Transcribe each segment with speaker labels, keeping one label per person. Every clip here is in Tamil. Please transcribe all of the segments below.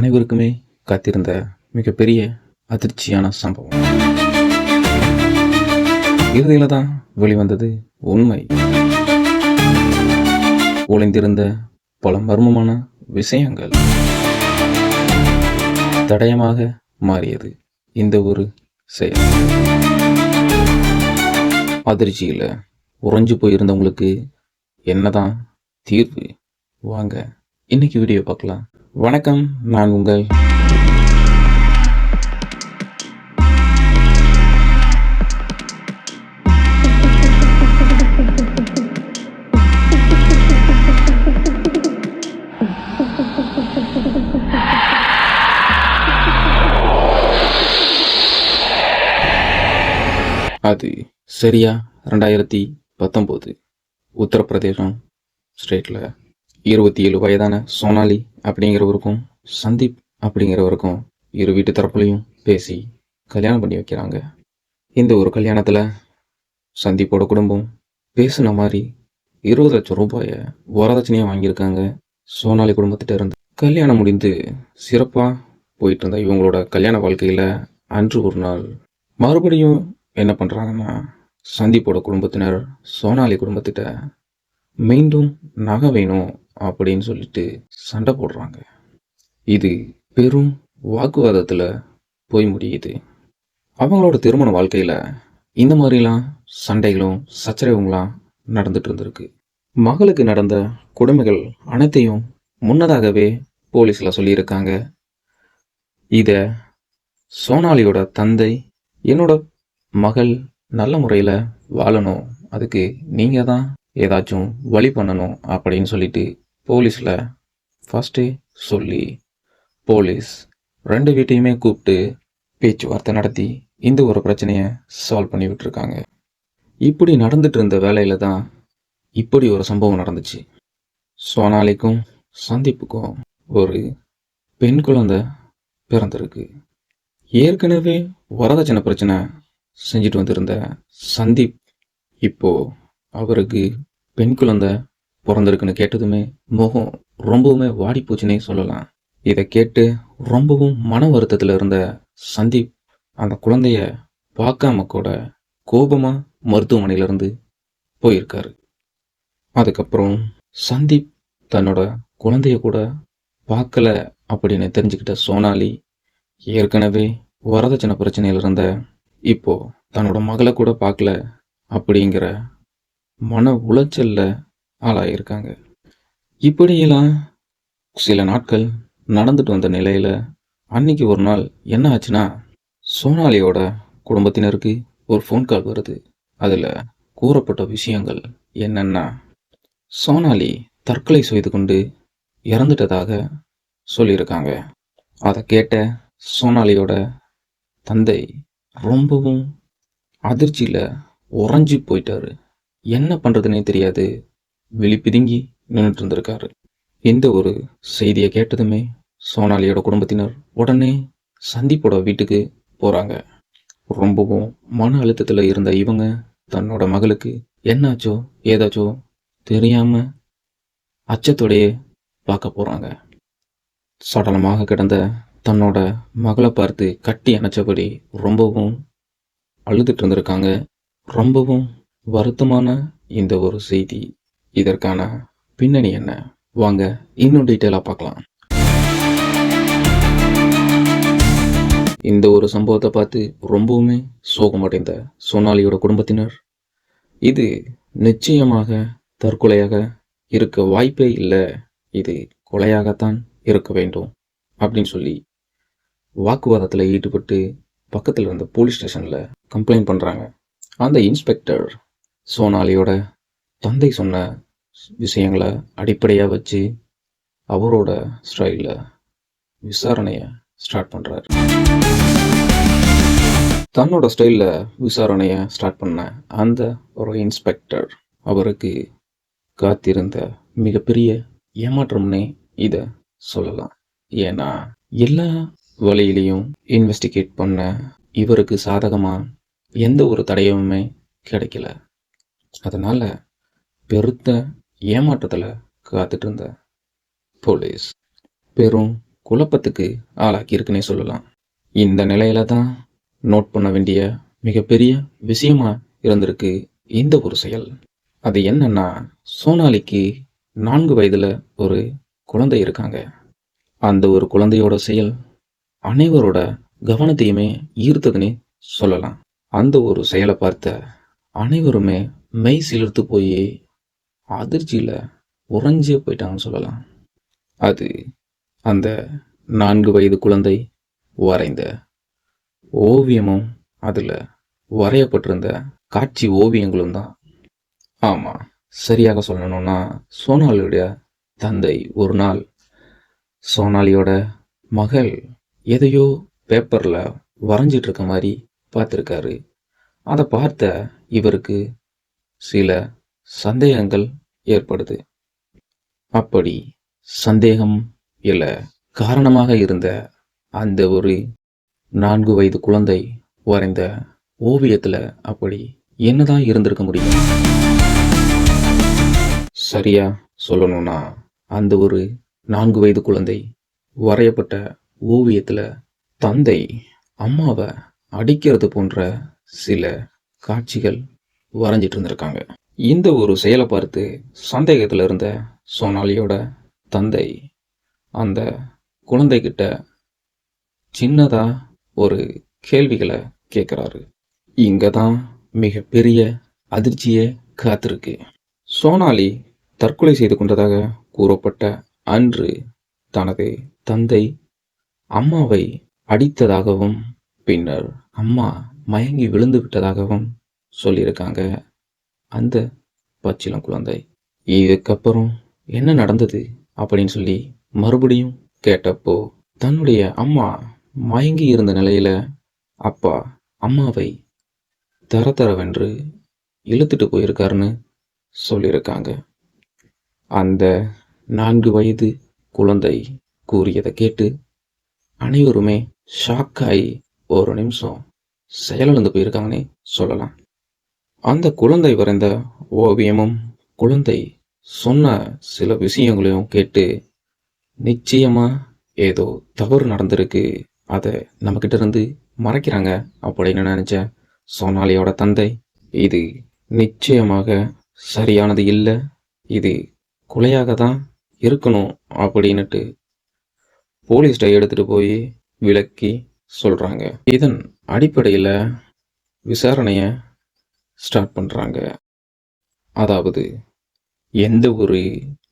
Speaker 1: அனைவருக்குமே காத்திருந்த மிகப்பெரிய அதிர்ச்சியான சம்பவம். இறுதியில தான் வெளிவந்தது உண்மை. ஒளிந்திருந்த பல மர்மமான விஷயங்கள். தடயமாக மாறியது இந்த ஒரு செயல். அதிர்ச்சியில் உறைஞ்சு போயிருந்தவங்களுக்கு என்னதான் தீர்வு? வாங்க இன்னைக்கு வீடியோ பார்க்கலாம். வணக்கம் நான் உங்கள் அது சரியா? ரெண்டாயிரத்தி பத்தொம்போது. உத்தரப்பிரதேசம் ஸ்டேட்டில் இருபத்தி ஏழு வயதான சோனாலி அப்படிங்கிறவருக்கும் சந்தீப் அப்படிங்கிறவருக்கும் இரு வீட்டு தரப்புலையும் பேசி கல்யாணம் பண்ணி வைக்கிறாங்க. இந்த ஒரு கல்யாணத்தில் சந்தீப்போட குடும்பம் பேசின மாதிரி இருபது லட்சம் ரூபாயை வரதட்சணையாக வாங்கியிருக்காங்க சோனாலி குடும்பத்திட்ட இருந்து. கல்யாணம் முடிந்து சிறப்பாக போயிட்டு இருந்த இவங்களோட கல்யாண வாழ்க்கையில் அன்று ஒரு நாள் மறுபடியும் என்ன பண்ணுறாங்கன்னா சந்தீப்போட குடும்பத்தினர் சோனாலி குடும்பத்திட்ட மீண்டும் நகை வேணும் அப்படின்னு சொல்லிட்டு சண்டை போடுறாங்க. இது பெரும் வாக்குவாதத்தில் போய் முடியுது. அவங்களோட திருமண வாழ்க்கையில் இந்த மாதிரிலாம் சண்டைகளும் சச்சரவுங்களாம் நடந்துட்டு இருந்திருக்கு. மகளுக்கு நடந்த கொடுமைகள் அனைத்தையும் முன்னதாகவே போலீஸில் சொல்லியிருக்காங்க. இதை சோனாலியோட தந்தை என்னோட மகள் நல்ல முறையில் வாழணும். அதுக்கு நீங்கள் தான் ஏதாச்சும் வழி பண்ணணும் அப்படின்னு சொல்லிட்டு போலீஸில் ஃபஸ்ட்டே சொல்லி போலீஸ் ரெண்டு வீட்டையுமே கூப்பிட்டு பேச்சுவார்த்தை நடத்தி இந்த ஒரு பிரச்சனையை சால்வ் பண்ணி விட்டுருக்காங்க. இப்படி நடந்துட்டு இருந்த வேலையில் தான் இப்படி ஒரு சம்பவம் நடந்துச்சு. சோனாலிக்கும் சந்தீப்புக்கும் ஒரு பெண் குழந்தை பிறந்திருக்கு. ஏற்கனவே வரதட்சணை பிரச்சனை செஞ்சுட்டு வந்திருந்த சந்தீப் இப்போது அவருக்கு பெண் குழந்தை பிறந்திருக்குன்னு கேட்டதுமே முகம் ரொம்பவுமே வாடி போச்சுன்னே சொல்லலாம். இதை கேட்டு ரொம்பவும் மன வருத்தத்தில் இருந்த சந்தீப் அந்த குழந்தைய பார்க்காம கூட கோபமாக மருத்துவமனையிலேருந்து போயிருக்காரு. அதுக்கப்புறம் சந்தீப் தன்னோட குழந்தைய கூட பார்க்கல அப்படின்னு தெரிஞ்சுக்கிட்ட சோனாலி ஏற்கனவே வரதட்சணை பிரச்சனையில் இருந்த இப்போ தன்னோட மகளை கூட பார்க்கல அப்படிங்கிற மன உளைச்சலில் ஆளாகியிருக்காங்க இப்படியெல்லாம் சில நாட்கள் நடந்துட்டு வந்த நிலையில் அன்னைக்கு ஒரு நாள் என்ன ஆச்சுன்னா சோனாலியோட குடும்பத்தினருக்கு ஒரு ஃபோன் கால் வருது. அதில் கூறப்பட்ட விஷயங்கள் என்னென்னா சோனாலி தற்கொலை செய்து கொண்டு இறந்துட்டதாக சொல்லியிருக்காங்க. அதை கேட்ட சோனாலியோட தந்தை ரொம்பவும் அதிர்ச்சியில் உறைஞ்சி போயிட்டாரு. என்ன பண்ணுறதுனே தெரியாது. விழிப்பிதுங்கி நின்றுட்டு இருந்திருக்காரு இந்த ஒரு செய்தியை கேட்டதுமே சோனாலியோட குடும்பத்தினர் உடனே சந்தீப்போட வீட்டுக்கு போகிறாங்க ரொம்பவும் மன அழுத்தத்தில் இருந்த இவங்க தன்னோட மகளுக்கு என்னாச்சோ ஏதாச்சோ தெரியாமல் அச்சத்தோடையே பார்க்க போகிறாங்க சடலமாக கிடந்த தன்னோட மகளை பார்த்து கட்டி அணைச்சபடி ரொம்பவும் அழுதுட்டு இருந்திருக்காங்க ரொம்பவும் வருத்தமான இந்த ஒரு செய்தி. இதற்கான பின்னணி என்ன? வாங்க இன்னும் டீட்டெயிலாக பார்க்கலாம். இந்த ஒரு சம்பவத்தை பார்த்து ரொம்பவுமே சோகமடைந்த சோனாலியோட குடும்பத்தினர் இது நிச்சயமாக தற்கொலையாக இருக்க வாய்ப்பே இல்லை இது கொலையாகத்தான் இருக்க வேண்டும் அப்படின்னு சொல்லி வாக்குவாதத்தில் ஈடுபட்டு பக்கத்தில் இருந்த போலீஸ் ஸ்டேஷனில் கம்ப்ளைண்ட் பண்ணுறாங்க அந்த இன்ஸ்பெக்டர் சோனாலியோட தந்தை சொன்ன விஷயங்களை அடிப்படையாக வச்சு அவரோட ஸ்டைலில் விசாரணையை ஸ்டார்ட் பண்ணுறாரு தன்னோட ஸ்டைலில் விசாரணையை ஸ்டார்ட் பண்ண அந்த ஒரு இன்ஸ்பெக்டர் அவருக்கு காத்திருந்த மிகப்பெரிய ஏமாற்றம்னே இதை சொல்லலாம். ஏன்னா எல்லா வழியிலையும் இன்வெஸ்டிகேட் பண்ண இவருக்கு சாதகமாக எந்த ஒரு தடயமுமே கிடைக்கல. அதனால் பெருத்த ஏமாற்றத்தில் காத்துட்டு இருந்த போலீஸ் பெரும் குழப்பத்துக்கு ஆளாக்கியிருக்குன்னே சொல்லலாம். இந்த நிலையில தான் நோட் பண்ண வேண்டிய மிகப்பெரிய விஷயமா இருந்திருக்கு இந்த ஒரு செயல். அது என்னன்னா சோனாலிக்கு நான்கு வயதுல ஒரு குழந்தை இருக்காங்க. அந்த ஒரு குழந்தையோட செயல் அனைவரோட கவனத்தையுமே ஈர்த்ததுன்னு சொல்லலாம். அந்த ஒரு செயலை பார்த்த அனைவருமே மெய் சிலிர்த்து போய் அதிர்ச்சியில் உறைஞ்சே போயிட்டாங்கன்னு சொல்லலாம். அது அந்த நான்கு வயது குழந்தை வரைந்த ஓவியமும் அதில் வரையப்பட்டிருந்த காட்சி ஓவியங்களும் தான். ஆமாம் சரியாக சொல்லணும்னா சோனாலியுடைய தந்தை ஒரு நாள் சோனாலியோட மகள் எதையோ பேப்பரில் வரைஞ்சிட்டு இருக்க மாதிரி பார்த்துருக்காரு. அதை பார்த்த இவருக்கு சில சந்தேகங்கள் ஏற்படுது. அப்படி சந்தேகம் இல்லை காரணமாக இருந்த அந்த ஒரு நான்கு வயது குழந்தை வரைந்த ஓவியத்தில் அப்படி என்னதான் இருந்திருக்க முடியும்? சரியா சொல்லணும்னா அந்த ஒரு நான்கு வயது குழந்தை வரையப்பட்ட ஓவியத்தில் தந்தை அம்மாவை அடிக்கிறது போன்ற சில காட்சிகள் வரைஞ்சிட்டு இருந்திருக்காங்க இந்த ஒரு செயலை பார்த்து சந்தேகத்தில் இருந்த சோனாலியோட தந்தை அந்த குழந்தைகிட்ட சின்னதாக ஒரு கேள்விகளை கேட்குறாரு. இங்கே தான் மிகப்பெரிய அதிர்ச்சியே காத்திருக்கு. சோனாலி தற்கொலை செய்து கொண்டதாக கூறப்பட்ட அன்று தனது தந்தை அம்மாவை அடித்ததாகவும் பின்னர் அம்மா மயங்கி விழுந்து விட்டதாகவும் சொல்லியிருக்காங்க. அந்த பச்சிலம் குழந்தை இதுக்கப்புறம் என்ன நடந்தது அப்படின்னு சொல்லி மறுபடியும் கேட்டப்போ தன்னுடைய அம்மா மயங்கி இருந்த நிலையில அப்பா அம்மாவை தர தரவென்று இழுத்துட்டு போயிருக்காருன்னு சொல்லியிருக்காங்க. அந்த நான்கு வயது குழந்தை கூறியதை கேட்டு அனைவருமே ஷாக்காகி ஒரு நிமிஷம் செயலிழந்து போயிருக்காங்கன்னே சொல்லலாம். அந்த குழந்தை வரைந்த ஓவியமும் குழந்தை சொன்ன சில விஷயங்களையும் கேட்டு நிச்சயமா ஏதோ தவறு நடந்திருக்கு. அதை நம்மக்கிட்ட இருந்து மறைக்கிறாங்க அப்படின்னு நினைச்ச சோனாலியோட தந்தை இது நிச்சயமாக சரியானது இல்லை. இது கொலையாக தான் இருக்கணும் அப்படின்னுட்டு போலீஸ்ட எடுத்துட்டு போய் விளக்கி சொல்றாங்க. இதன் அடிப்படையில் விசாரணையை ஸ்டார்ட் பண்ணுறாங்க அதாவது எந்த ஒரு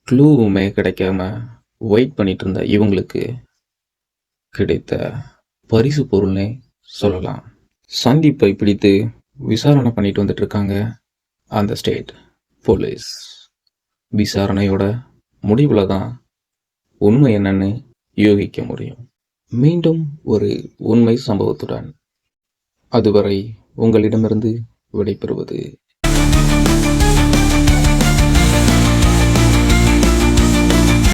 Speaker 1: க்ளூவுமே கிடைக்காம வெயிட் பண்ணிட்டு இருந்த இவங்களுக்கு கிடைத்த பரிசு பொருள்னே சொல்லலாம். சந்தீப்பை பிடித்து விசாரணை பண்ணிட்டு வந்துட்டு இருக்காங்க அந்த ஸ்டேட் போலீஸ் விசாரணையோட முடிவில் தான் உண்மை என்னன்னு யூகிக்க முடியும். மீண்டும் ஒரு உண்மை சம்பவத்துடன். அதுவரை உங்களிடமிருந்து விடைபெறுவது.